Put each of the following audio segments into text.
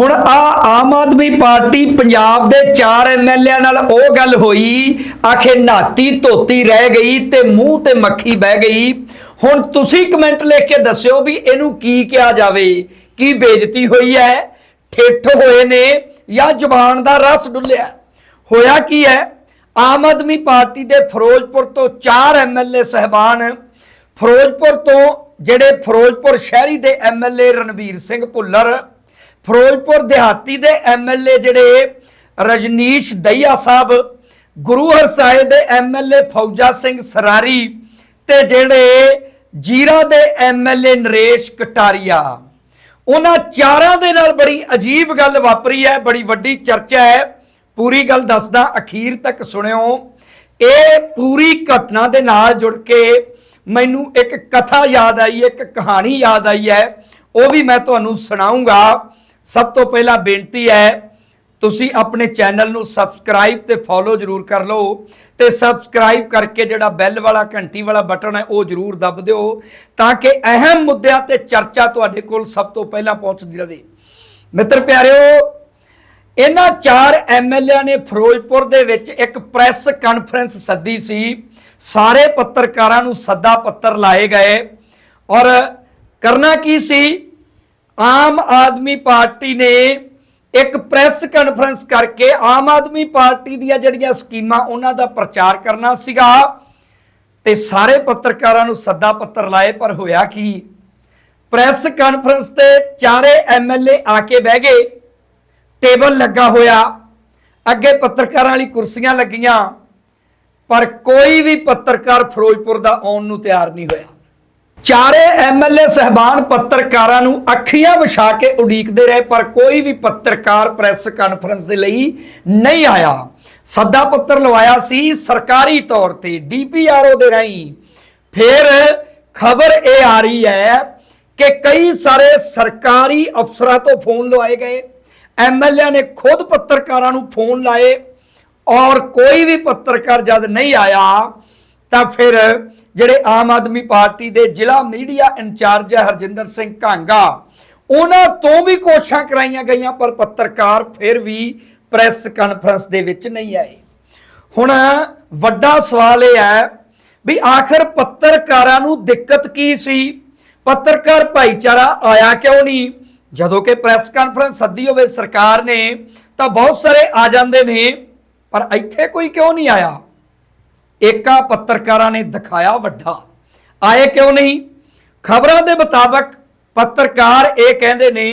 ਹੁਣ ਆ ਆਮ ਆਦਮੀ ਪਾਰਟੀ ਪੰਜਾਬ ਦੇ ਚਾਰ ਐਮਐਲਏ ਨਾਲ ਉਹ ਗੱਲ ਹੋਈ, ਆਖੇ ਨਾਤੀ ਧੋਤੀ ਰਹਿ ਗਈ ਤੇ ਮੂੰਹ ਤੇ ਮੱਖੀ ਬਹਿ ਗਈ। ਹੁਣ ਤੁਸੀਂ ਕਮੈਂਟ ਲਿਖ ਕੇ ਦੱਸਿਓ ਵੀ ਇਹਨੂੰ ਕੀ ਕਿਹਾ ਜਾਵੇ, ਕੀ ਬੇਇੱਜ਼ਤੀ ਹੋਈ ਹੈ, ਠੇਠ ਹੋਏ ਨੇ ਜਾਂ ਜ਼ੁਬਾਨ ਦਾ ਰਸ ਡੁੱਲਿਆ। ਹੋਇਆ ਕੀ ਹੈ? ਆਮ ਆਦਮੀ ਪਾਰਟੀ ਦੇ ਫਿਰੋਜ਼ਪੁਰ ਤੋਂ ਚਾਰ ਐਮਐਲਏ ਸਹਿਬਾਨ, ਫਿਰੋਜ਼ਪੁਰ ਤੋਂ ਜਿਹੜੇ ਫਿਰੋਜ਼ਪੁਰ ਸ਼ਹਿਰੀ ਦੇ ਐਮਐਲਏ ਰਣਵੀਰ ਸਿੰਘ ਭੁੱਲਰ ਫਿਰੋਜ਼ਪੁਰ ਦਿਹਾਤੀ ਦੇ ਐਮਐਲਏ ਜਿਹੜੇ ਰਜਨੀਸ਼ ਦਈਆ ਸਾਹਿਬ, ਗੁਰੂ ਹਰਸਾਏ ਦੇ ਐਮਐਲਏ ਫੌਜਾ ਸਿੰਘ ਸਰਾਰੀ ਤੇ ਜਿਹੜੇ ਜੀਰਾ ਦੇ ਐਮਐਲਏ ਨਰੇਸ਼ ਕਟਾਰੀਆ। ਉਹਨਾਂ ਚਾਰਾਂ ਦੇ ਨਾਲ ਬੜੀ ਅਜੀਬ ਗੱਲ ਵਾਪਰੀ ਹੈ, ਬੜੀ ਵੱਡੀ ਚਰਚਾ ਹੈ। ਪੂਰੀ ਗੱਲ ਦੱਸਦਾ, ਅਖੀਰ ਤੱਕ ਸੁਣਿਓ। ਇਹ ਪੂਰੀ ਘਟਨਾ ਦੇ ਨਾਲ ਜੁੜ ਕੇ ਮੈਨੂੰ ਇੱਕ ਕਥਾ ਯਾਦ ਆਈ, ਇੱਕ ਕਹਾਣੀ ਯਾਦ ਆਈ ਹੈ। ਉਹ ਵੀ ਮੈਂ ਤੁਹਾਨੂੰ ਸੁਣਾਉਂਗਾ ਸਭ ਤੋਂ ਪਹਿਲਾਂ ਬੇਨਤੀ ਹੈ, ਤੁਸੀਂ ਆਪਣੇ ਚੈਨਲ ਨੂੰ ਸਬਸਕ੍ਰਾਈਬ ਤੇ ਫੋਲੋ ਜਰੂਰ ਕਰ ਲਓ ਤੇ ਸਬਸਕ੍ਰਾਈਬ ਕਰਕੇ ਜਿਹੜਾ ਬੈਲ ਵਾਲਾ, ਘੰਟੀ ਵਾਲਾ ਬਟਨ ਹੈ, ਉਹ ਜਰੂਰ ਦਬ ਦਿਓ ਤਾਂ ਕਿ ਅਹਿਮ ਮੁੱਦਿਆਂ ਤੇ ਚਰਚਾ ਤੁਹਾਡੇ ਕੋਲ ਸਭ ਤੋਂ ਪਹਿਲਾਂ ਪਹੁੰਚਦੀ ਰਹੇ। ਮਿੱਤਰ ਪਿਆਰਿਓ, ਇਹਨਾਂ ਚਾਰ ਐਮਐਲਏ ਨੇ ਫਿਰੋਜ਼ਪੁਰ ਦੇ ਵਿੱਚ ਇੱਕ ਪ੍ਰੈਸ ਕਾਨਫਰੰਸ ਸੱਦੀ ਸੀ। ਸਾਰੇ ਪੱਤਰਕਾਰਾਂ ਨੂੰ ਸੱਦਾ ਪੱਤਰ ਲਾਏ ਗਏ ਔਰ ਕਰਨਾ ਕੀ ਸੀ? ਆਮ ਆਦਮੀ ਪਾਰਟੀ ਨੇ ਇੱਕ ਪ੍ਰੈਸ ਕਾਨਫਰੰਸ ਕਰਕੇ ਆਮ ਆਦਮੀ ਪਾਰਟੀ ਦੀਆਂ ਜਿਹੜੀਆਂ ਸਕੀਮਾਂ ਉਹਨਾਂ ਦਾ ਪ੍ਰਚਾਰ ਕਰਨਾ ਸੀਗਾ ਤੇ ਸਾਰੇ ਪੱਤਰਕਾਰਾਂ ਨੂੰ ਸੱਦਾ ਪੱਤਰ ਲਾਏ, ਪਰ ਹੋਇਆ ਕੀ? ਪ੍ਰੈਸ ਕਾਨਫਰੰਸ ਤੇ ਚਾਰੇ ਐਮਐਲਏ ਆ ਕੇ ਬਹਿ ਗਏ, ਟੇਬਲ ਲੱਗਾ ਹੋਇਆ, ਅੱਗੇ ਪੱਤਰਕਾਰਾਂ ਵਾਲੀ ਕੁਰਸੀਆਂ ਲੱਗੀਆਂ, ਪਰ ਕੋਈ ਵੀ ਪੱਤਰਕਾਰ ਫਿਰੋਜ਼ਪੁਰ ਦਾ ਆਉਣ ਨੂੰ ਤਿਆਰ ਨਹੀਂ ਹੋਇਆ। ਚਾਰੇ ਐਮਐਲਏ ਸਹਿਬਾਨ ਪੱਤਰਕਾਰਾਂ ਨੂੰ ਅੱਖੀਆਂ ਵਿਛਾ ਕੇ ਉਡੀਕਦੇ ਰਹੇ, ਪਰ ਕੋਈ ਵੀ ਪੱਤਰਕਾਰ ਪ੍ਰੈਸ ਕਾਨਫਰੰਸ ਦੇ ਲਈ ਨਹੀਂ ਆਇਆ। ਸੱਦਾ ਪੱਤਰ ਲਵਾਇਆ ਸੀ ਸਰਕਾਰੀ ਤੌਰ ਤੇ ਡੀਪੀਆਰਓ ਦੇ ਰਾਹੀਂ। ਫਿਰ ਖਬਰ ਇਹ ਆ ਰਹੀ ਹੈ ਕਿ ਕਈ ਸਾਰੇ ਸਰਕਾਰੀ ਅਫਸਰਾਂ ਤੋਂ ਫੋਨ ਲਵਾਏ ਗਏ। ਐਮਐਲਏ ਨੇ ਖੁਦ ਪੱਤਰਕਾਰਾਂ ਨੂੰ ਫੋਨ ਲਾਏ ਔਰ ਕੋਈ ਵੀ ਪੱਤਰਕਾਰ ਜਦ ਨਹੀਂ ਆਇਆ ਤਾਂ ਫਿਰ ਜਿਹੜੇ ਆਮ ਆਦਮੀ ਪਾਰਟੀ ਦੇ ਜ਼ਿਲ੍ਹਾ ਮੀਡੀਆ ਇੰਚਾਰਜ ਹਰਜਿੰਦਰ ਸਿੰਘ ਘਾਂਗਾ ਉਹਨਾਂ ਤੋਂ ਵੀ ਕੋਸ਼ਿਸ਼ਾਂ ਕਰਾਈਆਂ ਗਈਆਂ, ਪਰ ਪੱਤਰਕਾਰ ਫਿਰ ਵੀ ਪ੍ਰੈਸ ਕਾਨਫਰੰਸ ਦੇ ਵਿੱਚ ਨਹੀਂ ਆਏ। ਹੁਣ ਵੱਡਾ ਸਵਾਲ ਇਹ ਹੈ ਵੀ ਆਖਰ ਪੱਤਰਕਾਰਾਂ ਨੂੰ ਦਿੱਕਤ ਕੀ ਸੀ? ਪੱਤਰਕਾਰ ਭਾਈਚਾਰਾ ਆਇਆ ਕਿਉਂ ਨਹੀਂ? ਜਦੋਂ ਕਿ ਪ੍ਰੈਸ ਕਾਨਫਰੰਸ ਸੱਦੀ ਹੋਵੇ ਸਰਕਾਰ ਨੇ, ਤਾਂ ਬਹੁਤ ਸਾਰੇ ਆ ਜਾਂਦੇ ਨੇ, ਪਰ ਇੱਥੇ ਕੋਈ ਕਿਉਂ ਨਹੀਂ ਆਇਆ? ਏਕਾ ਪੱਤਰਕਾਰਾਂ ਨੇ ਦਿਖਾਇਆ ਵੱਡਾ। ਆਏ ਕਿਉਂ ਨਹੀਂ? ਖਬਰਾਂ ਦੇ ਮੁਤਾਬਕ ਪੱਤਰਕਾਰ ਇਹ ਕਹਿੰਦੇ ਨੇ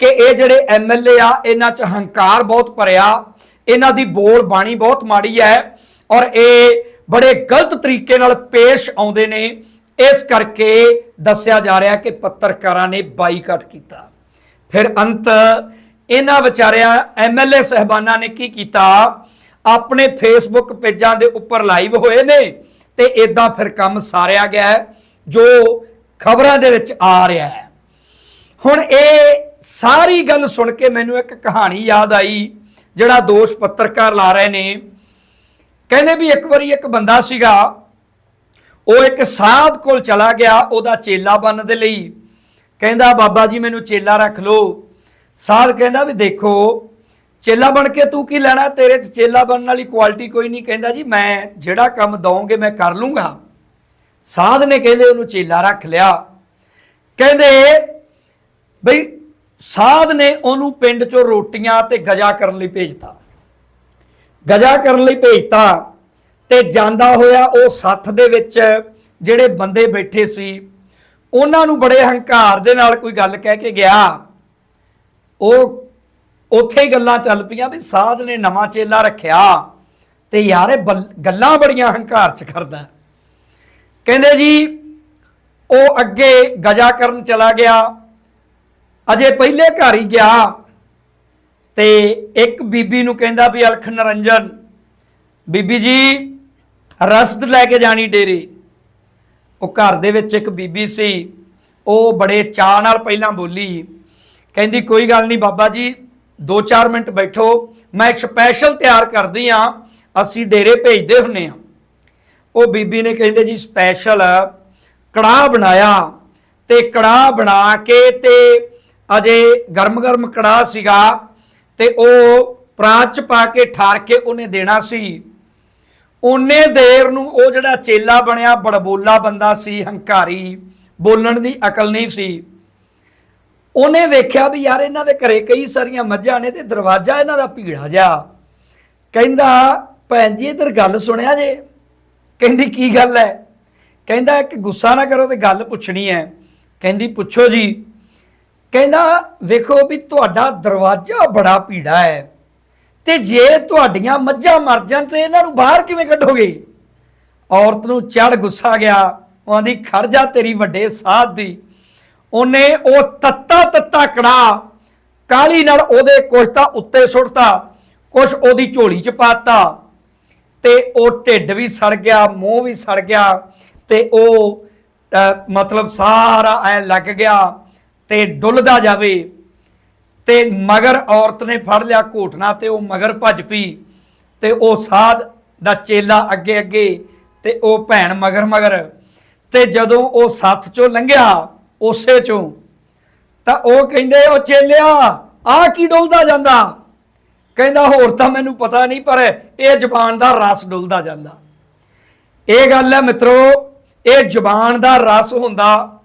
ਕਿ ਇਹ ਜਿਹੜੇ ਐਮਐਲਏ ਆ, ਇਹਨਾਂ 'ਚ ਹੰਕਾਰ ਬਹੁਤ ਭਰਿਆ, ਇਹਨਾਂ ਦੀ ਬੋਲ ਬਾਣੀ ਬਹੁਤ ਮਾੜੀ ਹੈ ਔਰ ਇਹ ਬੜੇ ਗਲਤ ਤਰੀਕੇ ਨਾਲ ਪੇਸ਼ ਆਉਂਦੇ ਨੇ। ਇਸ ਕਰਕੇ ਦੱਸਿਆ ਜਾ ਰਿਹਾ ਕਿ ਪੱਤਰਕਾਰਾਂ ਨੇ ਬਾਈਕਾਟ ਕੀਤਾ। ਫਿਰ ਅੰਤ, ਇਹਨਾਂ ਵਿਚਾਰਿਆਂ ਐਮਐਲਏ ਸਹਿਬਾਨਾਂ ਨੇ ਕੀ ਕੀਤਾ? ਆਪਣੇ ਫੇਸਬੁੱਕ ਪੇਜਾਂ ਦੇ ਉੱਪਰ ਲਾਈਵ ਹੋਏ ਨੇ ਤੇ ਇਦਾਂ ਫਿਰ ਕੰਮ ਸਾਰਿਆ ਗਿਆ ਹੈ, ਜੋ ਖਬਰਾਂ ਦੇ ਵਿੱਚ ਆ ਰਿਹਾ ਹੈ। ਹੁਣ ਇਹ ਸਾਰੀ ਗੱਲ ਸੁਣ ਕੇ ਮੈਨੂੰ ਇੱਕ ਕਹਾਣੀ ਯਾਦ ਆਈ ਜਿਹੜਾ ਦੋਸ਼ ਪੱਤਰਕਾਰ ਲਾ ਰਹੇ ਨੇ। ਕਹਿੰਦੇ ਵੀ ਇੱਕ ਵਾਰੀ ਇੱਕ ਬੰਦਾ ਸੀਗਾ ਉਹ ਇੱਕ ਸਾਧ ਕੋਲ ਚਲਾ ਗਿਆ ਉਹਦਾ ਚੇਲਾ ਬਣਨ ਦੇ ਲਈ। ਕਹਿੰਦਾ ਬਾਬਾ ਜੀ ਮੈਨੂੰ ਚੇਲਾ ਰੱਖ ਲਓ। ਸਾਧ ਕਹਿੰਦਾ ਵੀ ਦੇਖੋ ਚੇਲਾ ਬਣ ਕੇ ਤੂੰ ਕੀ ਲੈਣਾ? ਤੇਰੇ ਚ ਚੇਲਾ ਬਣਨ ਵਾਲੀ ਕੁਆਲਿਟੀ ਕੋਈ ਨਹੀਂ ਕਹਿੰਦਾ ਜੀ। ਮੈਂ ਜਿਹੜਾ ਕੰਮ ਦਵਾਂਗੇ ਮੈਂ ਕਰ ਲੂੰਗਾ। ਸਾਧ ਨੇ ਕਹਿੰਦੇ ਉਹਨੂੰ ਚੇਲਾ ਰੱਖ ਲਿਆ। ਕਹਿੰਦੇ ਬਈ ਸਾਧ ਨੇ ਉਹਨੂੰ ਪਿੰਡ ਚੋਂ ਰੋਟੀਆਂ ਤੇ ਗਜਾ ਕਰਨ ਲਈ ਭੇਜਤਾ। ਗਜਾ ਕਰਨ ਲਈ ਭੇਜਤਾ ਤੇ ਜਾਂਦਾ ਹੋਇਆ ਉਹ ਸੱਥ ਦੇ ਵਿੱਚ ਜਿਹੜੇ ਬੰਦੇ ਬੈਠੇ ਸੀ, ਉਹਨਾਂ ਨੂੰ ਬੜੇ ਹੰਕਾਰ ਦੇ ਨਾਲ ਕੋਈ ਗੱਲ ਕਹਿ ਕੇ ਗਿਆ। ਉਹ ਉੱਥੇ ਹੀ ਗੱਲਾਂ ਚੱਲ ਪਈਆਂ ਵੀ ਸਾਧ ਨੇ ਨਵਾਂ ਚੇਲਾ ਰੱਖਿਆ ਤੇ ਯਾਰ ਇਹ ਗੱਲਾਂ ਬੜੀਆਂ ਹੰਕਾਰ ਚ ਕਰਦਾ। ਕਹਿੰਦੇ ਜੀ, ਉਹ ਅੱਗੇ ਗਜਾ ਕਰਨ ਚਲਾ ਗਿਆ। ਅਜੇ ਪਹਿਲੇ ਘਰ ਹੀ ਗਿਆ ਤੇ ਇੱਕ ਬੀਬੀ ਨੂੰ ਕਹਿੰਦਾ ਵੀ ਅਲਖ ਨਰੰਜਨ, ਬੀਬੀ ਜੀ, ਰਸਦ ਲੈ ਕੇ ਜਾਣੀ ਡੇਰੇ। ਉਹ ਘਰ ਦੇ ਵਿੱਚ ਇੱਕ ਬੀਬੀ ਸੀ, ਉਹ ਬੜੇ ਚਾਅ ਨਾਲ ਪਹਿਲਾਂ ਬੋਲੀ, ਕਹਿੰਦੀ, ਕੋਈ ਗੱਲ ਨਹੀਂ ਬਾਬਾ ਜੀ 2-4 ਮਿੰਟ ਬੈਠੋ, ਮੈਂ ਇੱਕ ਸਪੈਸ਼ਲ ਤਿਆਰ ਕਰਦੀ ਆ ਅਸੀਂ ਡੇਰੇ ਭੇਜਦੇ ਹੁੰਨੇ ਆ ਉਹ ਬੀਬੀ ਨੇ ਕਹਿੰਦੇ, ਜੀ ਸਪੈਸ਼ਲ ਕੜਾਹ ਬਣਾਇਆ ਤੇ ਕੜਾਹ ਬਣਾ ਕੇ ਤੇ ਅਜੇ ਗਰਮ-ਗਰਮ ਕੜਾਹ ਸੀਗਾ ਤੇ ਉਹ ਪਰਾਤ ਚ ਪਾ ਕੇ ਠਾਰ ਕੇ ਉਹਨੇ ਦੇਣਾ ਸੀ। ਉਹਨੇ ਦੇਰ ਨੂੰ ਉਹ ਜਿਹੜਾ ਚੇਲਾ ਬਣਿਆ, ਬੜਬੋਲਾ ਬੰਦਾ ਸੀ, ਹੰਕਾਰੀ, ਬੋਲਣ ਦੀ ਅਕਲ ਨਹੀਂ ਸੀ। ਉਹਨੇ ਵੇਖਿਆ ਵੀ ਯਾਰ ਇਹਨਾਂ ਦੇ ਘਰੇ ਕਈ ਸਾਰੀਆਂ ਮੱਝਾਂ ਨੇ ਤੇ ਦਰਵਾਜ਼ਾ ਇਹਨਾਂ ਦਾ ਭੀੜਾ ਜਾ ਕਹਿੰਦਾ, ਭੈਣ ਜੀ, ਇਧਰ ਗੱਲ ਸੁਣਿਆ ਜੇ? ਕਹਿੰਦੀ, ਕੀ ਗੱਲ ਹੈ ਕਹਿੰਦਾ ਕਿ ਗੁੱਸਾ ਨਾ ਕਰੋ ਤੇ ਗੱਲ ਪੁੱਛਣੀ ਹੈ ਕਹਿੰਦੀ, ਪੁੱਛੋ ਜੀ। ਕਹਿੰਦਾ, ਵੇਖੋ ਵੀ ਤੁਹਾਡਾ ਦਰਵਾਜ਼ਾ ਬੜਾ ਭੀੜਾ ਹੈ ਤੇ ਜੇ ਤੁਹਾਡੀਆਂ ਮੱਝਾਂ ਮਰ ਜਾਣ ਤੇ ਇਹਨਾਂ ਨੂੰ ਬਾਹਰ ਕਿਵੇਂ ਕੱਢੋਗੇ? ਔਰਤ ਨੂੰ ਚੜ ਗੁੱਸਾ ਗਿਆ। ਉਹ ਆਂਦੀ, ਖੜ ਜਾ, ਤੇਰੀ ਵੱਡੇ ਸਾਧ ਦੀ। ਉਹਨੇ ਉਹ ਤੱਤਾ ਤੱਤਾ ਕੜਾ ਕਾਲੀ ਨਾਲ ਉਹਦੇ ਕੁਛ ਤਾਂ ਉੱਤੇ ਸੁੱਟਤਾ, ਕੁਛ ਉਹਦੀ ਝੋਲੀ 'ਚ ਪਾਤਾ ਤੇ ਉਹ ਢਿੱਡ ਵੀ ਸੜ ਗਿਆ, ਮੂੰਹ ਵੀ ਸੜ ਗਿਆ ਤੇ ਉਹ ਮਤਲਬ ਸਾਰਾ ਐ ਲੱਗ ਗਿਆ ਤੇ ਡੁੱਲਦਾ ਜਾਵੇ ਤੇ ਮਗਰ ਔਰਤ ਨੇ ਫੜ ਲਿਆ ਘੋਟਣਾ ਤੇ ਉਹ ਮਗਰ ਭੱਜ ਪਈ ਤੇ ਉਹ ਸਾਧ ਦਾ ਚੇਲਾ ਅੱਗੇ ਅੱਗੇ ਤੇ ਉਹ ਭੈਣ ਮਗਰ ਮਗਰ ਤੇ ਜਦੋਂ ਉਹ ਸੱਥ ਚੋਂ ਲੰਘਿਆ ਉਸੇ ਚੋਂ। ਤਾਂ ਉਹ ਕਹਿੰਦੇ ਉਹ ਚੇਲਿਆ ਆ ਕੀ ਡੁੱਲਦਾ ਜਾਂਦਾ? ਕਹਿੰਦਾ, ਹੋਰ ਤਾਂ ਮੈਨੂੰ ਪਤਾ ਨਹੀਂ, ਪਰ ਇਹ ਜ਼ਬਾਨ ਦਾ ਰਸ ਡੁੱਲਦਾ ਜਾਂਦਾ। ਇਹ ਗੱਲ ਹੈ ਮਿੱਤਰੋ, ਇਹ ਜ਼ੁਬਾਨ ਦਾ ਰਸ ਹੁੰਦਾ,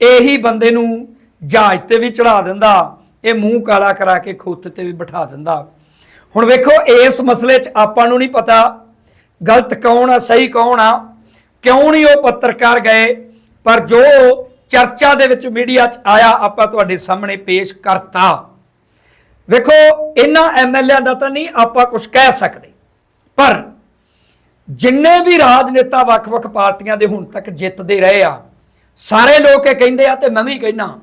ਇਹੀ ਬੰਦੇ ਨੂੰ ਜਹਾਜ਼ ਤੇ ਵੀ ਚੜਾ ਦਿੰਦਾ, ਇਹ ਮੂੰਹ ਕਾਲਾ ਕਰਾ ਕੇ ਖੁੱਤ ਤੇ ਵੀ ਬਿਠਾ ਦਿੰਦਾ। ਹੁਣ ਵੇਖੋ, ਇਸ ਮਸਲੇ 'ਚ ਆਪਾਂ ਨੂੰ ਨਹੀਂ ਪਤਾ ਗਲਤ ਕੌਣ ਆ, ਸਹੀ ਕੌਣ ਆ, ਕਿਉਂ ਨਹੀਂ ਉਹ ਪੱਤਰਕਾਰ ਗਏ, ਪਰ ਜੋ ਚਰਚਾ ਦੇ ਵਿੱਚ ਮੀਡੀਆ 'ਚ ਆਇਆ, ਆਪਾਂ ਤੁਹਾਡੇ ਸਾਹਮਣੇ ਪੇਸ਼ ਕਰਤਾ। ਵੇਖੋ, ਇਹਨਾਂ ਐਮਐਲਏਆਂ ਦਾ ਤਾਂ ਨਹੀਂ ਆਪਾਂ ਕੁਝ ਕਹਿ ਸਕਦੇ, ਪਰ ਜਿੰਨੇ ਵੀ ਰਾਜਨੇਤਾ ਵੱਖ-ਵੱਖ ਪਾਰਟੀਆਂ ਦੇ ਹੁਣ ਤੱਕ ਜਿੱਤਦੇ ਰਹੇ ਆ, ਸਾਰੇ ਲੋਕ ਇਹ ਕਹਿੰਦੇ ਆ, ਤੇ ਮੈਂ ਵੀ ਕਹਿਣਾ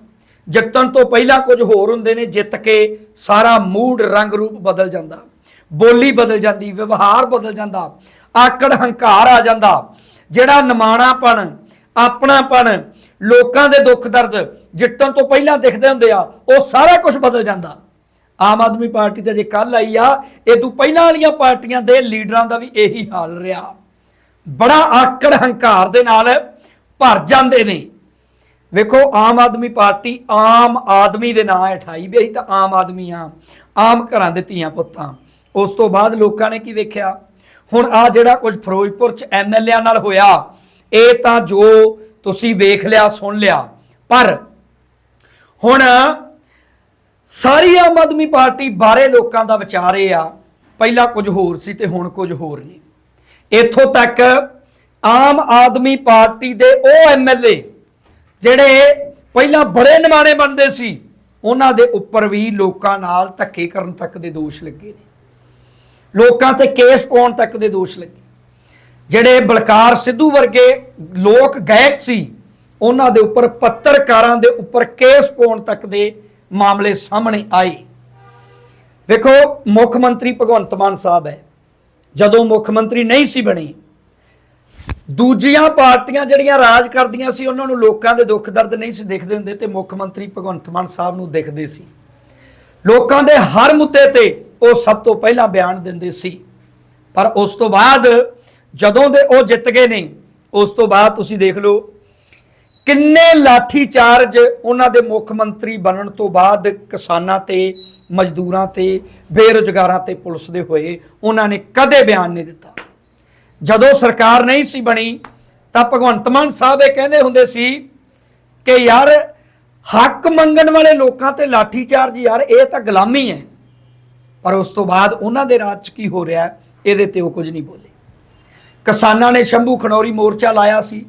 ਜਿੱਤਣ ਤੋਂ ਪਹਿਲਾਂ ਕੁਝ ਹੋਰ ਹੁੰਦੇ ਨੇ, ਜਿੱਤ ਕੇ ਸਾਰਾ ਮੂਡ ਰੰਗ ਰੂਪ ਬਦਲ ਜਾਂਦਾ, ਬੋਲੀ ਬਦਲ ਜਾਂਦੀ, ਵਿਵਹਾਰ ਬਦਲ ਜਾਂਦਾ ਆਕੜ ਹੰਕਾਰ ਆ ਜਾਂਦਾ, ਜਿਹੜਾ ਨਿਮਾਣਾਪਣ, ਆਪਣਾਪਣ ਲੋਕਾਂ ਦੇ ਦੁੱਖ ਦਰਦ ਜਿੱਤਣ ਤੋਂ ਪਹਿਲਾਂ ਦਿਖਦੇ ਹੁੰਦੇ ਆ, ਉਹ ਸਾਰਾ ਕੁਝ ਬਦਲ ਜਾਂਦਾ। ਆਮ ਆਦਮੀ ਪਾਰਟੀ ਤੇ ਜੇ ਕੱਲ ਆਈ ਆ, ਇਹ ਤੋਂ ਪਹਿਲਾਂ ਵਾਲੀਆਂ ਪਾਰਟੀਆਂ ਦੇ ਲੀਡਰਾਂ ਦਾ ਵੀ ਇਹੀ ਹਾਲ ਰਿਹਾ। ਬੜਾ ਆਕੜ ਹੰਕਾਰ ਦੇ ਨਾਲ ਭਰ ਜਾਂਦੇ ਨੇ। ਵੇਖੋ, ਆਮ ਆਦਮੀ ਪਾਰਟੀ ਆਮ ਆਦਮੀ ਦੇ ਨਾਂ ਉਠਾਈ ਵੀ ਅਸੀਂ ਤਾਂ ਆਮ ਆਦਮੀ ਆ, ਆਮ ਘਰਾਂ ਦੇ ਧੀਆਂ ਪੁੱਤਾਂ। ਉਸ ਤੋਂ ਬਾਅਦ ਲੋਕਾਂ ਨੇ ਕੀ ਵੇਖਿਆ? ਹੁਣ ਆ ਜਿਹੜਾ ਕੁਝ ਫਿਰੋਜ਼ਪੁਰ ਚ ਐਮਐਲਏਆਂ ਨਾਲ ਹੋਇਆ, ਇਹ ਤਾਂ ਜੋ ਤੁਸੀਂ ਵੇਖ ਲਿਆ, ਸੁਣ ਲਿਆ। ਪਰ ਹੁਣ ਸਾਰੀ ਆਮ ਆਦਮੀ ਪਾਰਟੀ ਬਾਰੇ ਲੋਕਾਂ ਦਾ ਵਿਚਾਰ ਇਹ ਆ, ਪਹਿਲਾਂ ਕੁਝ ਹੋਰ ਸੀ ਤੇ ਹੁਣ ਕੁਝ ਹੋਰ ਨਹੀਂ ਇੱਥੋਂ ਤੱਕ ਆਮ ਆਦਮੀ ਪਾਰਟੀ ਦੇ ਉਹ ਐਮਐਲਏ ਜਿਹੜੇ ਪਹਿਲਾਂ ਬੜੇ ਨਿਮਾਣੇ ਬਣਦੇ ਸੀ, ਉਹਨਾਂ ਦੇ ਉੱਪਰ ਵੀ ਲੋਕਾਂ ਨਾਲ ਧੱਕੇ ਕਰਨ ਤੱਕ ਦੇ ਦੋਸ਼ ਲੱਗੇ ਨੇ। ਲੋਕਾਂ ਤੇ ਕੇਸ ਪਾਉਣ ਤੱਕ ਦੇ ਦੋਸ਼ ਲੱਗੇ। ਜਿਹੜੇ ਬਲਕਾਰ ਸਿੱਧੂ ਵਰਗੇ ਲੋਕ ਗਾਇਕ ਸੀ, ਉਹਨਾਂ ਦੇ ਉੱਪਰ ਪੱਤਰਕਾਰਾਂ ਦੇ ਉੱਪਰ ਕੇਸ ਪਾਉਣ ਤੱਕ ਦੇ ਮਾਮਲੇ ਸਾਹਮਣੇ ਆਏ। ਵੇਖੋ, ਮੁੱਖ ਮੰਤਰੀ ਭਗਵੰਤ ਮਾਨ ਸਾਹਿਬ ਹੈ। ਜਦੋਂ ਮੁੱਖ ਮੰਤਰੀ ਨਹੀਂ ਸੀ ਬਣੇ, ਦੂਜੀਆਂ ਪਾਰਟੀਆਂ ਜਿਹੜੀਆਂ ਰਾਜ ਕਰਦੀਆਂ ਸੀ, ਉਹਨਾਂ ਨੂੰ ਲੋਕਾਂ ਦੇ ਦੁੱਖ ਦਰਦ ਨਹੀਂ ਸੀ ਦਿਖਦੇ ਹੁੰਦੇ ਤੇ ਮੁੱਖ ਮੰਤਰੀ ਭਗਵੰਤ ਮਾਨ ਸਾਹਿਬ ਨੂੰ ਦਿਖਦੇ ਸੀ। ਲੋਕਾਂ ਦੇ ਹਰ ਮੁੱਦੇ ਤੇ ਉਹ ਸਭ ਤੋਂ ਪਹਿਲਾਂ ਬਿਆਨ ਦਿੰਦੇ ਸੀ। ਪਰ ਉਸ ਤੋਂ ਬਾਅਦ ਜਦੋਂ ਦੇ ਉਹ ਜਿੱਤ ਗਏ ਨੇ, ਉਸ ਤੋਂ ਬਾਅਦ ਤੁਸੀਂ ਦੇਖ ਲਓ ਕਿੰਨੇ ਲਾਠੀ ਚਾਰਜ ਉਹਨਾਂ ਦੇ ਮੁੱਖ ਮੰਤਰੀ ਬਣਨ ਤੋਂ ਬਾਅਦ ਕਿਸਾਨਾਂ ਤੇ, ਮਜ਼ਦੂਰਾਂ ਤੇ, ਬੇਰੁਜ਼ਗਾਰਾਂ ਤੇ ਪੁਲਿਸ ਦੇ ਹੋਏ, ਉਹਨਾਂ ਨੇ ਕਦੇ ਬਿਆਨ ਨਹੀਂ ਦਿੱਤਾ। ਜਦੋਂ ਸਰਕਾਰ ਨਹੀਂ ਸੀ ਬਣੀ, ਤਾਂ ਭਗਵੰਤ ਮਾਨ ਸਾਹਿਬ ਇਹ ਕਹਿੰਦੇ ਹੁੰਦੇ ਸੀ ਕਿ ਯਾਰ ਹੱਕ ਮੰਗਣ ਵਾਲੇ ਲੋਕਾਂ ਤੇ ਲਾਠੀ ਚਾਰਜ ਯਾਰ, ਇਹ ਤਾਂ ਗੁਲਾਮੀ ਹੈ। ਪਰ ਉਸ ਤੋਂ ਬਾਅਦ ਉਹਨਾਂ ਦੇ ਰਾਜ 'ਚ ਕੀ ਹੋ ਰਿਹਾ, ਇਹਦੇ ਤੇ ਉਹ ਕੁਝ ਨਹੀਂ ਬੋਲੇ। ਕਿਸਾਨਾਂ ਨੇ ਸ਼ੰਭੂ ਖਨੌਰੀ ਮੋਰਚਾ ਲਾਇਆ ਸੀ।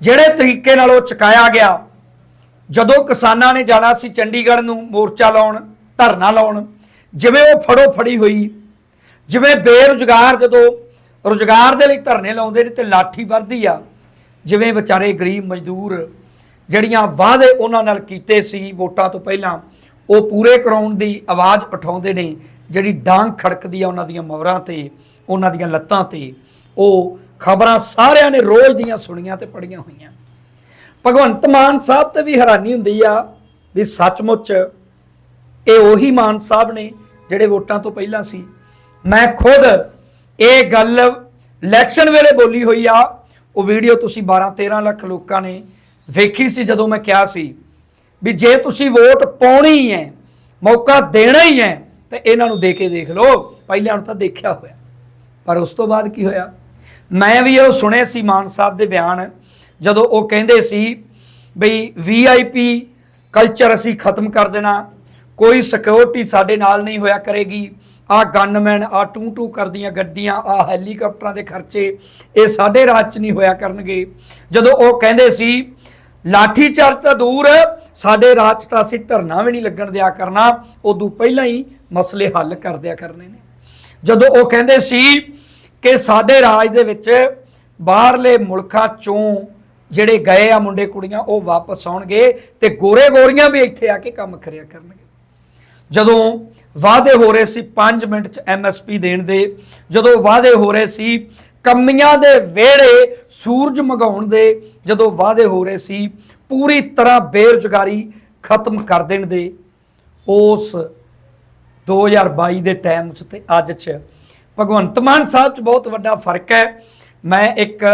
ਜਿਹੜੇ ਤਰੀਕੇ ਨਾਲ ਉਹ ਚੁਕਾਇਆ ਗਿਆ, ਜਦੋਂ ਕਿਸਾਨਾਂ ਨੇ ਜਾਣਾ ਸੀ ਚੰਡੀਗੜ੍ਹ ਨੂੰ ਮੋਰਚਾ ਲਾਉਣ, ਧਰਨਾ ਲਾਉਣ, ਜਿਵੇਂ ਉਹ ਫੜੋ ਫੜੀ ਹੋਈ, ਜਿਵੇਂ ਬੇਰੁਜ਼ਗਾਰ ਜਦੋਂ ਰੁਜ਼ਗਾਰ ਦੇ ਲਈ ਧਰਨੇ ਲਾਉਂਦੇ ਨੇ ਤੇ ਲਾਠੀ ਵੱਧਦੀ ਆ, ਜਿਵੇਂ ਵਿਚਾਰੇ ਗਰੀਬ ਮਜ਼ਦੂਰ ਜਿਹੜੀਆਂ ਵਾਅਦੇ ਉਹਨਾਂ ਨਾਲ ਕੀਤੇ ਸੀ ਵੋਟਾਂ ਤੋਂ ਪਹਿਲਾਂ, ਉਹ ਪੂਰੇ ਕਰਾਉਣ ਦੀ ਆਵਾਜ਼ ਉਠਾਉਂਦੇ ਨੇ, ਜਿਹੜੀ ਡਾਂਗ ਖੜਕਦੀ ਆ ਉਹਨਾਂ ਦੀਆਂ ਮੋਹਰਾਂ ਤੇ, ਉਹਨਾਂ ਦੀਆਂ ਲੱਤਾਂ ਤੇ। ਉਹ ਖਬਰਾਂ ਸਾਰਿਆਂ ਨੇ ਰੋਜ਼ ਦੀਆਂ ਸੁਣੀਆਂ ਤੇ ਪੜੀਆਂ ਹੋਈਆਂ। ਭਗਵੰਤ ਮਾਨ ਸਾਹਿਬ ਤੇ ਵੀ ਹੈਰਾਨੀ ਹੁੰਦੀ ਆ ਵੀ ਸੱਚਮੁੱਚ ਇਹ ਉਹੀ ਮਾਨ ਸਾਹਿਬ ਨੇ ਜਿਹੜੇ ਵੋਟਾਂ ਤੋਂ ਪਹਿਲਾਂ ਸੀ। ਮੈਂ ਖੁਦ ਇਹ ਗੱਲ ਇਲੈਕਸ਼ਨ ਵੇਲੇ ਬੋਲੀ ਹੋਈ ਆ, ਉਹ ਵੀਡੀਓ ਤੁਸੀਂ 12 13 ਲੱਖ ਲੋਕਾਂ ਨੇ ਵੇਖੀ ਸੀ ਜਦੋਂ ਮੈਂ ਕਿਹਾ ਸੀ ਵੀ ਜੇ ਤੁਸੀਂ ਵੋਟ ਪਾਉਣੀ ਹੈ, ਮੌਕਾ ਦੇਣਾ ਹੀ ਹੈ, ਤੇ ਇਹਨਾਂ ਨੂੰ ਦੇ ਕੇ ਦੇਖ ਲਓ। ਪਹਿਲਾਂ ਹੁਣ ਤਾਂ ਦੇਖਿਆ ਹੋਇਆ। ਪਰ ਉਸ ਤੋਂ ਬਾਅਦ ਕੀ ਹੋਇਆ? ਮੈਂ ਵੀ ਉਹ ਸੁਣੇ ਸੀ ਮਾਨ ਸਾਹਿਬ ਦੇ ਬਿਆਨ, ਜਦੋਂ ਉਹ ਕਹਿੰਦੇ ਸੀ ਬਈ ਵੀਆਈਪੀ ਕਲਚਰ ਅਸੀਂ ਖਤਮ ਕਰ ਦੇਣਾ, ਕੋਈ ਸਿਕਿਉਰਿਟੀ ਸਾਡੇ ਨਾਲ ਨਹੀਂ ਹੋਇਆ ਕਰੇਗੀ। ਆ ਗਨਮੈਨ ਆ ਟੂ ਟੂ ਕਰਦੀਆਂ ਗੱਡੀਆਂ, ਆ ਹੈਲੀਕਾਪਟਰਾਂ ਦੇ ਖਰਚੇ, ਇਹ ਸਾਡੇ ਰਾਜ 'ਚ ਨਹੀਂ ਹੋਇਆ ਕਰਨਗੇ। ਜਦੋਂ ਉਹ ਕਹਿੰਦੇ ਸੀ, ਲਾਠੀ ਚਾਰਜ ਤਾਂ ਦੂਰ, ਸਾਡੇ ਰਾਜ 'ਚ ਤਾਂ ਅਸੀਂ ਧਰਨਾ ਵੀ ਨਹੀਂ ਲੱਗਣ ਦਿਆ ਕਰਨਾ, ਉਦੋਂ ਪਹਿਲਾਂ ਹੀ ਮਸਲੇ ਹੱਲ ਕਰ ਦਿਆ ਕਰਨੇ ਨੇ। ਜਦੋਂ ਉਹ ਕਹਿੰਦੇ ਸੀ ਕਿ ਸਾਡੇ ਰਾਜ ਦੇ ਵਿੱਚ ਬਾਹਰਲੇ ਮੁਲਕਾਂ ਚੋਂ ਜਿਹੜੇ ਗਏ ਆ ਮੁੰਡੇ ਕੁੜੀਆਂ, ਉਹ ਵਾਪਸ ਆਉਣਗੇ ਤੇ ਗੋਰੇ ਗੋਰੀਆਂ ਵੀ ਇੱਥੇ ਆ ਕੇ ਕੰਮ ਕਰਿਆ ਕਰਨਗੇ। ਜਦੋਂ ਵਾਅਦੇ ਹੋ ਰਹੇ ਸੀ 5 ਮਿੰਟ ਚ ਐਮਐਸਪੀ ਦੇਣ ਦੇ, ਜਦੋਂ ਵਾਅਦੇ ਹੋ ਰਹੇ ਸੀ ਕੰਮੀਆਂ ਦੇ ਵਿਹੜੇ ਸੂਰਜ ਮਗਾਉਣ ਦੇ, ਜਦੋਂ ਵਾਅਦੇ ਹੋ ਰਹੇ ਸੀ ਪੂਰੀ ਤਰ੍ਹਾਂ ਬੇਰੁਜ਼ਗਾਰੀ ਖਤਮ ਕਰ ਦੇਣ ਦੇ, ਉਸ 2022 ਦੇ ਟਾਈਮ 'ਚ ਤੇ ਅੱਜ 'ਚ ਭਗਵੰਤ ਮਾਨ ਸਾਹਿਬ 'ਚ ਬਹੁਤ ਵੱਡਾ ਫ਼ਰਕ ਹੈ। ਮੈਂ ਇੱਕ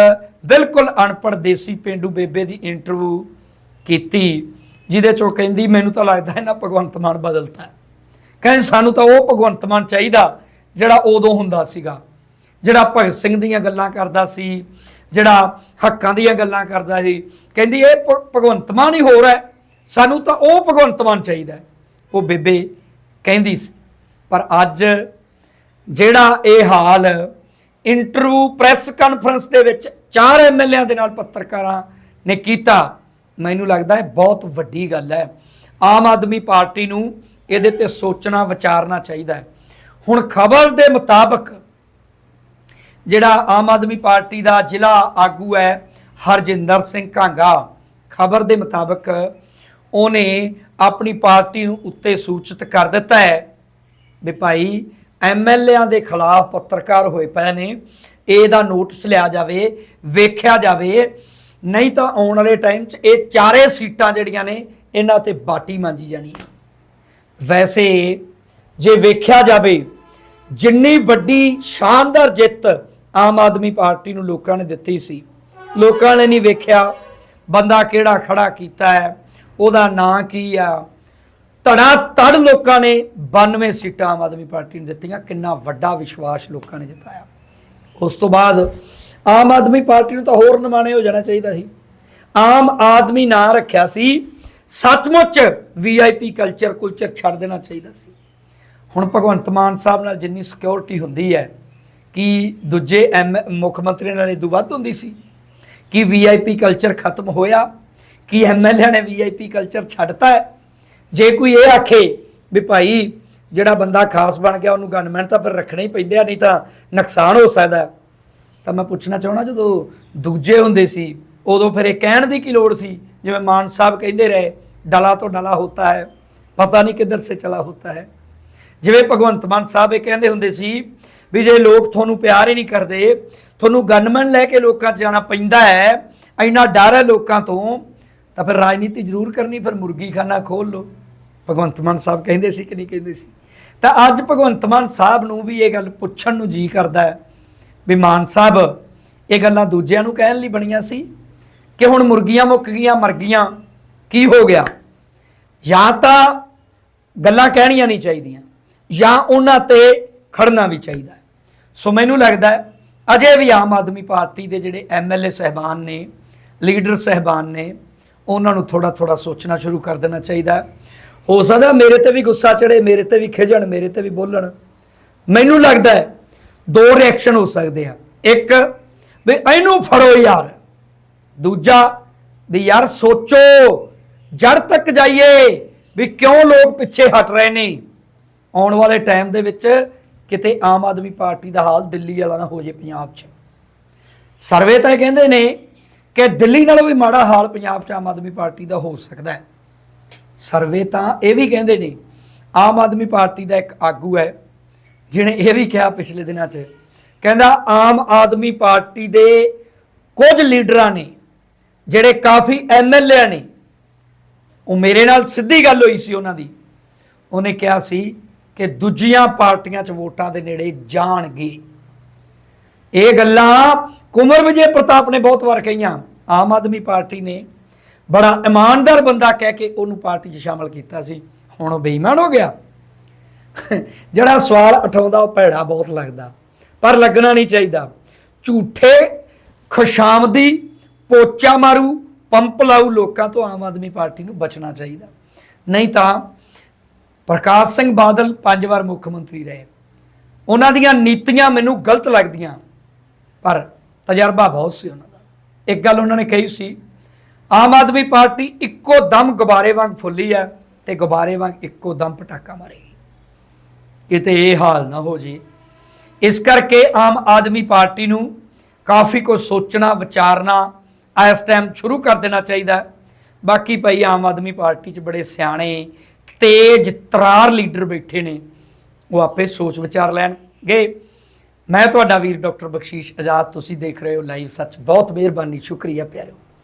ਬਿਲਕੁਲ ਅਨਪੜ੍ਹ ਦੇਸੀ ਪਿੰਡੂ ਬੇਬੇ ਦੀ ਇੰਟਰਵਿਊ ਕੀਤੀ, ਜਿਹਦੇ 'ਚੋਂ ਕਹਿੰਦੀ, ਮੈਨੂੰ ਤਾਂ ਲੱਗਦਾ ਹੈ ਨਾ ਭਗਵੰਤ ਮਾਨ ਬਦਲਤਾ ਕਹਿੰਦੇ, ਸਾਨੂੰ ਤਾਂ ਉਹ ਭਗਵੰਤ ਮਾਨ ਚਾਹੀਦਾ, ਜਿਹੜਾ ਉਦੋਂ ਹੁੰਦਾ ਸੀਗਾ। ਜਿਹੜਾ ਭਗਤ ਸਿੰਘ ਦੀਆਂ ਗੱਲਾਂ ਕਰਦਾ ਸੀ, ਜਿਹੜਾ ਹੱਕਾਂ ਦੀਆਂ ਗੱਲਾਂ ਕਰਦਾ ਸੀ। ਕਹਿੰਦੀ, ਇਹ ਭਗਵੰਤ ਮਾਨ ਹੀ ਹੋਰ ਹੈ। ਸਾਨੂੰ ਤਾਂ ਉਹ ਭਗਵੰਤ ਮਾਨ ਚਾਹੀਦਾ ਉਹ ਬੇਬੇ ਕਹਿੰਦੀ ਸੀ। ਪਰ ਅੱਜ ਜਿਹੜਾ ਇਹ ਹਾਲ ਇੰਟਰਵਿਊ ਪ੍ਰੈਸ ਕਾਨਫਰੰਸ ਦੇ ਵਿੱਚ ਚਾਰ ਐਮਐਲਏਆਂ ਦੇ ਨਾਲ ਪੱਤਰਕਾਰਾਂ ਨੇ ਕੀਤਾ, ਮੈਨੂੰ ਲੱਗਦਾ ਹੈ ਬਹੁਤ ਵੱਡੀ ਗੱਲ ਹੈ। ਆਮ ਆਦਮੀ ਪਾਰਟੀ ਨੂੰ ਇਹਦੇ ਤੇ ਸੋਚਣਾ, ਵਿਚਾਰਨਾ ਚਾਹੀਦਾ ਹੈ। ਹੁਣ ਖਬਰ ਦੇ ਮੁਤਾਬਕ ਜਿਹੜਾ ਆਮ ਆਦਮੀ ਪਾਰਟੀ ਦਾ ਜ਼ਿਲ੍ਹਾ ਆਗੂ ਹੈ ਹਰਜਿੰਦਰ ਸਿੰਘ ਕਾਂਗਾ, ਖਬਰ ਦੇ ਮੁਤਾਬਕ ਉਹਨੇ ਆਪਣੀ ਪਾਰਟੀ ਨੂੰ ਉੱਤੇ ਸੂਚਿਤ ਕਰ ਦਿੱਤਾ ਹੈ ਵੀ ਭਾਈ ਐਮਐਲਏਆਂ ਦੇ ਖਿਲਾਫ ਪੱਤਰਕਾਰ ਹੋਏ ਪਏ ਨੇ। ਇਹਦਾ ਨੋਟਿਸ ਲਿਆ ਜਾਵੇ, ਵੇਖਿਆ ਜਾਵੇ। ਨਹੀਂ ਤਾਂ ਆਉਣ ਵਾਲੇ ਟਾਈਮ 'ਚ ਇਹ ਚਾਰੇ ਸੀਟਾਂ ਜਿਹੜੀਆਂ ਨੇ, ਇਹਨਾਂ ਤੇ ਬਾਟੀ ਮਾਂਜੀ ਜਾਣੀ ਹੈ। ਵੈਸੇ ਜੇ ਵੇਖਿਆ ਜਾਵੇ, ਜਿੰਨੀ ਵੱਡੀ ਸ਼ਾਨਦਾਰ ਜਿੱਤ ਆਮ ਆਦਮੀ ਪਾਰਟੀ ਨੂੰ ਲੋਕਾਂ ਨੇ ਦਿੱਤੀ ਸੀ, ਲੋਕਾਂ ਨੇ ਨਹੀਂ ਵੇਖਿਆ। ਬੰਦਾ ਕਿਹੜਾ ਖੜਾ ਕੀਤਾ ਹੈ, ਉਹਦਾ ਨਾਂ ਕੀ ਆ ਧੜਾ ਧੜ ਲੋਕਾਂ ਨੇ 92 ਸੀਟਾਂ ਆਮ ਆਦਮੀ ਪਾਰਟੀ ਨੂੰ ਦਿੱਤੀਆਂ। ਕਿੰਨਾ ਵੱਡਾ ਵਿਸ਼ਵਾਸ ਲੋਕਾਂ ਨੇ ਜਤਾਇਆ। ਉਸ ਤੋਂ ਬਾਅਦ ਆਮ ਆਦਮੀ ਪਾਰਟੀ ਨੂੰ ਤਾਂ ਹੋਰ ਨਮਾਣੇ ਹੋ ਜਾਣਾ ਚਾਹੀਦਾ ਸੀ। ਆਮ ਆਦਮੀ ਨਾਂ ਰੱਖਿਆ ਸੀ। ਸੱਚਮੁੱਚ ਵੀਆਈਪੀ ਕਲਚਰ ਕੁਲਚਰ ਛੱਡ ਦੇਣਾ ਚਾਹੀਦਾ ਸੀ। ਹੁਣ ਭਗਵੰਤ ਮਾਨ ਸਾਹਿਬ ਨਾਲ ਜਿੰਨੀ ਸਿਕਿਉਰਿਟੀ ਹੁੰਦੀ ਹੈ, ਕਿ ਦੂਜੇ ਐਮ ਮੁੱਖ ਮੰਤਰੀ ਨਾਲ ਇਦੋਂ ਵੱਧ ਹੁੰਦੀ ਸੀ? ਕਿ ਵੀਆਈਪੀ ਕਲਚਰ ਖਤਮ ਹੋਇਆ? ਕਿ ਐਮਐਲਏ ਨੇ ਵੀਆਈਪੀ ਕਲਚਰ ਛੱਡਤਾ ਹੈ? ਜੇ ਕੋਈ ਇਹ ਆਖੇ ਵੀ ਭਾਈ ਜਿਹੜਾ ਬੰਦਾ ਖਾਸ ਬਣ ਗਿਆ, ਉਹਨੂੰ ਗਨਮੈਨ ਤਾਂ ਫਿਰ ਰੱਖਣੇ ਹੀ ਪੈਂਦੇ ਆ, ਨਹੀਂ ਤਾਂ ਨੁਕਸਾਨ ਹੋ ਸਕਦਾ। ਤਾਂ ਮੈਂ ਪੁੱਛਣਾ ਚਾਹਣਾ ਜਦੋਂ ਦੂਜੇ ਹੁੰਦੇ ਸੀ, ਉਦੋਂ ਫਿਰ ਇਹ ਕਹਿਣ ਦੀ ਕੀ ਲੋੜ ਸੀ? ਜਿਵੇਂ ਮਾਨ ਸਾਹਿਬ ਕਹਿੰਦੇ ਰਹੇ, ਡਲਾ ਤੋਂ ਡਲਾ ਹੁੰਦਾ ਹੈ, ਪਤਾ ਨਹੀਂ ਕਿੱਧਰ ਸੇ ਚਲਾ ਹੁੰਦਾ ਹੈ। ਜਿਵੇਂ ਭਗਵੰਤ ਮਾਨ ਸਾਹਿਬ ਇਹ ਕਹਿੰਦੇ ਹੁੰਦੇ ਸੀ ਵੀ ਜੇ ਲੋਕ ਤੁਹਾਨੂੰ ਪਿਆਰ ਹੀ ਨਹੀਂ ਕਰਦੇ, ਤੁਹਾਨੂੰ ਗਨਮੈਨ ਲੈ ਕੇ ਲੋਕਾਂ 'ਚ ਜਾਣਾ ਪੈਂਦਾ ਹੈ, ਇੰਨਾ ਡਰ ਹੈ ਲੋਕਾਂ ਤੋਂ ਤਾਂ ਫਿਰ ਰਾਜਨੀਤੀ ਜ਼ਰੂਰ ਕਰਨੀ, ਫਿਰ ਮੁਰਗੀ ਖਾਨਾ ਖੋਲ ਲਓ। ਭਗਵੰਤ ਮਾਨ ਸਾਹਿਬ ਕਹਿੰਦੇ ਸੀ ਕਿ ਨਹੀਂ ਕਹਿੰਦੇ ਸੀ? ਤਾਂ ਅੱਜ ਭਗਵੰਤ ਮਾਨ ਸਾਹਿਬ ਨੂੰ ਵੀ ਇਹ ਗੱਲ ਪੁੱਛਣ ਨੂੰ ਜੀ ਕਰਦਾ ਹੈ ਵੀ ਮਾਨ ਸਾਹਿਬ, ਇਹ ਗੱਲਾਂ ਦੂਜਿਆਂ ਨੂੰ ਕਹਿਣ ਲਈ ਬਣੀਆਂ ਸੀ ਕਿ ਹੁਣ ਮੁਰਗੀਆਂ ਮੁੱਕ ਗਈਆਂ, ਮਰ ਗਈਆਂ, ਕੀ ਹੋ ਗਿਆ? ਜਾਂ ਤਾਂ ਗੱਲਾਂ ਕਹਿਣੀਆਂ ਨਹੀਂ ਚਾਹੀਦੀਆਂ, ਜਾਂ ਉਹਨਾਂ ਤੇ ਖੜਨਾ ਵੀ ਚਾਹੀਦਾ ਸੋ ਮੈਨੂੰ ਲੱਗਦਾ ਹੈ, ਅਜੇ ਵੀ ਆਮ ਆਦਮੀ ਪਾਰਟੀ ਦੇ ਜਿਹੜੇ ਐਮਐਲਏ ਸਹਿਬਾਨ ਨੇ, ਲੀਡਰ ਸਹਿਬਾਨ ਨੇ ਉਹਨਾਂ ਨੂੰ ਥੋੜਾ ਥੋੜਾ ਸੋਚਣਾ ਸ਼ੁਰੂ ਕਰ ਦੇਣਾ ਚਾਹੀਦਾ ਹੋ। ਸਕਦਾ ਮੇਰੇ ਤੇ ਵੀ ਗੁੱਸਾ ਚੜੇ ਮੇਰੇ ਤੇ ਵੀ ਖਿਜਣ ਮੇਰੇ ਤੇ ਵੀ ਬੋਲਣ। ਮੈਨੂੰ ਲੱਗਦਾ ਹੈ ਦੋ ਰਿਐਕਸ਼ਨ ਹੋ ਸਕਦੇ ਆ। ਇੱਕ, ਵੀ ਇਹਨੂੰ ਫੜੋ ਯਾਰ। ਦੂਜਾ, ਵੀ ਯਾਰ ਸੋਚੋ, ਜੜ ਤੱਕ ਜਾਈਏ, ਵੀ ਕਿਉਂ ਲੋਕ ਪਿੱਛੇ ਹਟ ਰਹੇ ਨੇ? ਆਉਣ ਵਾਲੇ ਟਾਈਮ ਦੇ ਵਿੱਚ ਕਿਤੇ ਆਮ ਆਦਮੀ ਪਾਰਟੀ ਦਾ ਹਾਲ ਦਿੱਲੀ ਵਾਲਾ ਨਾ ਹੋ ਜੇ ਪੰਜਾਬ 'ਚ। ਸਰਵੇ ਤਾਂ ਇਹ ਕਹਿੰਦੇ ਨੇ ਕਿ ਦਿੱਲੀ ਨਾਲੋਂ ਵੀ ਮਾੜਾ ਹਾਲ ਪੰਜਾਬ 'ਚ ਆਮ ਆਦਮੀ ਪਾਰਟੀ ਦਾ ਹੋ ਸਕਦਾ ਹੈ। ਸਰਵੇ ਤਾਂ ਇਹ ਵੀ ਕਹਿੰਦੇ ਨੇ, ਆਮ ਆਦਮੀ ਪਾਰਟੀ ਦਾ ਇੱਕ ਆਗੂ ਹੈ, ਜਿਹਨੇ ਇਹ ਵੀ ਕਿਹਾ ਪਿਛਲੇ ਦਿਨਾਂ 'ਚ, ਕਹਿੰਦਾ ਆਮ ਆਦਮੀ ਪਾਰਟੀ ਦੇ ਕੁਝ ਲੀਡਰਾਂ ਨੇ, ਜਿਹੜੇ ਕਾਫੀ ਐਮਐਲਏ ਨੇ, ਉਹ ਮੇਰੇ ਨਾਲ ਸਿੱਧੀ ਗੱਲ ਹੋਈ ਸੀ ਉਹਨਾਂ ਦੀ। ਉਹਨੇ ਕਿਹਾ ਸੀ ਕਿ ਦੂਜੀਆਂ ਪਾਰਟੀਆਂ 'ਚ ਵੋਟਾਂ ਦੇ ਨੇੜੇ ਜਾਣਗੇ। ਇਹ ਗੱਲਾਂ ਕੁਮਰ ਵਿਜੇ ਪ੍ਰਤਾਪ ਨੇ ਬਹੁਤ ਵਾਰ ਕਹੀਆਂ, ਆਮ ਆਦਮੀ ਪਾਰਟੀ ਨੇ ਬੜਾ ਇਮਾਨਦਾਰ ਬੰਦਾ ਕਹਿ ਕੇ ਉਹਨੂੰ ਪਾਰਟੀ 'ਚ ਸ਼ਾਮਲ ਕੀਤਾ ਸੀ, ਹੁਣ ਉਹ ਬੇਈਮਾਨ ਹੋ ਗਿਆ। ਜਿਹੜਾ ਸਵਾਲ ਉਠਾਉਂਦਾ ਉਹ ਭੈੜਾ ਬਹੁਤ ਲੱਗਦਾ, ਪਰ ਲੱਗਣਾ ਨਹੀਂ ਚਾਹੀਦਾ। ਝੂਠੇ, ਖੁਸ਼ਾਮਦੀ, ਪੋਚਾ ਮਾਰੂ, ਪੰਪ ਲਾਊ ਲੋਕਾਂ ਤੋਂ ਆਮ ਆਦਮੀ ਪਾਰਟੀ ਨੂੰ ਬਚਣਾ ਚਾਹੀਦਾ। ਨਹੀਂ ਤਾਂ ਪ੍ਰਕਾਸ਼ ਸਿੰਘ ਬਾਦਲ ਪੰਜ ਵਾਰ ਮੁੱਖ ਮੰਤਰੀ ਰਹੇ। ਉਹਨਾਂ ਦੀਆਂ ਨੀਤੀਆਂ ਮੈਨੂੰ ਗਲਤ ਲੱਗਦੀਆਂ, ਪਰ ਤਜਰਬਾ ਬਹੁਤ ਸੀ ਉਹਨਾਂ ਦਾ। ਇੱਕ ਗੱਲ ਉਹਨਾਂ ਨੇ ਕਹੀ ਸੀ, ਆਮ ਆਦਮੀ ਪਾਰਟੀ ਇੱਕੋ ਦਮ ਗੁਬਾਰੇ ਵਾਂਗ ਫੁੱਲੀ ਹੈ ਤੇ ਗੁਬਾਰੇ ਵਾਂਗ ਇੱਕੋ ਦਮ ਪਟਾਕਾ ਮਾਰੇਗੀ। ਕਿਤੇ ਇਹ ਹਾਲ ਨਾ ਹੋ ਜੇ। ਇਸ ਕਰਕੇ ਆਮ ਆਦਮੀ ਪਾਰਟੀ ਨੂੰ ਕਾਫੀ ਕੁਝ ਸੋਚਣਾ, ਵਿਚਾਰਨਾ ਇਸ ਟਾਈਮ ਸ਼ੁਰੂ ਕਰ ਦੇਣਾ ਚਾਹੀਦਾ ਬਾਕੀ ਭਾਈ, ਆਮ ਆਦਮੀ ਪਾਰਟੀ 'ਚ ਬੜੇ ਸਿਆਣੇ, ਤੇਜ ਤਰਾਰ ਲੀਡਰ ਬੈਠੇ ਨੇ। ਉਹ ਆਪੇ ਸੋਚ ਵਿਚਾਰ ਲੈਣਗੇ। ਮੈਂ ਤੁਹਾਡਾ ਵੀਰ ਡਾਕਟਰ ਬਖਸ਼ੀਸ਼ ਆਜ਼ਾਦ, ਤੁਸੀਂ ਦੇਖ ਰਹੇ ਹੋ ਲਾਈਵ ਸੱਚ। ਬਹੁਤ ਮਿਹਰਬਾਨੀ, ਸ਼ੁਕਰੀਆ ਪਿਆਰਿਓ।